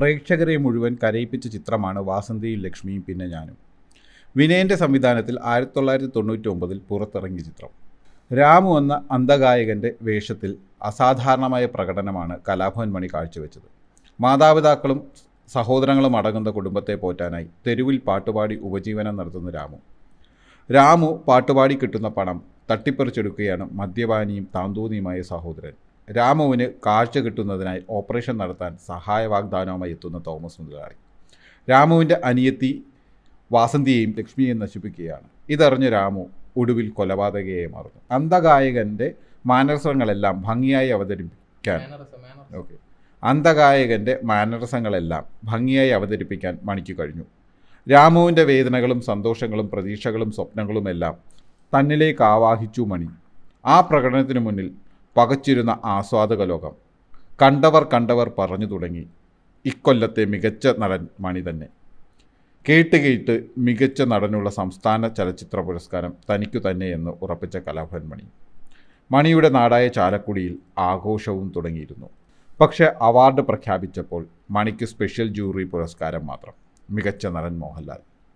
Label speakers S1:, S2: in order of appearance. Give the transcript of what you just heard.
S1: പ്രേക്ഷകരെ മുഴുവൻ കരയിപ്പിച്ച ചിത്രമാണ് വാസന്തിയും ലക്ഷ്മിയും പിന്നെ ഞാനും. വിനയന്റെ സംവിധാനത്തിൽ ആയിരത്തി തൊള്ളായിരത്തി തൊണ്ണൂറ്റി ഒമ്പതിൽ പുറത്തിറങ്ങിയ ചിത്രം. രാമു എന്ന അന്ധഗായകന്റെ വേഷത്തിൽ അസാധാരണമായ പ്രകടനമാണ് കലാഭവൻ മണി കാഴ്ചവെച്ചത്. മാതാപിതാക്കളും സഹോദരങ്ങളും അടങ്ങുന്ന കുടുംബത്തെ പോറ്റാനായി തെരുവിൽ പാട്ടുപാടി ഉപജീവനം നടത്തുന്ന രാമു. രാമു പാട്ടുപാടി കിട്ടുന്ന പണം തട്ടിപ്പറിച്ചെടുക്കുകയാണ് മദ്യപാനിയും താന്തൂനിയുമായ സഹോദരൻ. രാമുവിന് കാഴ്ച കിട്ടുന്നതിനായി ഓപ്പറേഷൻ നടത്താൻ സഹായ വാഗ്ദാനവുമായി എത്തുന്ന തോമസ് മുതലാളി. രാമുവിന്റെ അനിയത്തി വാസന്തിയെയും ലക്ഷ്മിയെയും നശിപ്പിക്കുകയാണ്. ഇതറിഞ്ഞ രാമു ഒടുവിൽ കൊലപാതകയെ മാറുന്നു. അന്ധഗായകന്റെ മാനരസങ്ങളെല്ലാം ഭംഗിയായി അവതരിപ്പിക്കാൻ ഓക്കെ. അന്ധഗായകന്റെ മാനരസങ്ങളെല്ലാം ഭംഗിയായി അവതരിപ്പിക്കാൻ മണിക്ക് കഴിഞ്ഞു. രാമുവിന്റെ വേദനകളും സന്തോഷങ്ങളും പ്രതീക്ഷകളും സ്വപ്നങ്ങളുമെല്ലാം തന്നിലേക്ക് ആവാഹിച്ചു മണി. ആ പ്രകടനത്തിന് മുന്നിൽ പകച്ചിരുന്ന ആസ്വാദകലോകം കണ്ടവർ കണ്ടവർ പറഞ്ഞു തുടങ്ങി. ഇക്കൊല്ലത്തെ മികച്ച നടൻ മണി തന്നെ. കേട്ട് കേട്ട് മികച്ച നടനുള്ള സംസ്ഥാന ചലച്ചിത്ര പുരസ്കാരം തനിക്കു തന്നെയെന്ന് ഉറപ്പിച്ച കലാഭവൻ മണി. മണിയുടെ നാടായ ചാലക്കുടിയിൽ ആഘോഷവും തുടങ്ങിയിരുന്നു. പക്ഷേ അവാർഡ് പ്രഖ്യാപിച്ചപ്പോൾ മണിക്ക് സ്പെഷ്യൽ ജൂറി പുരസ്കാരം മാത്രം. മികച്ച നടൻ മോഹൻലാൽ.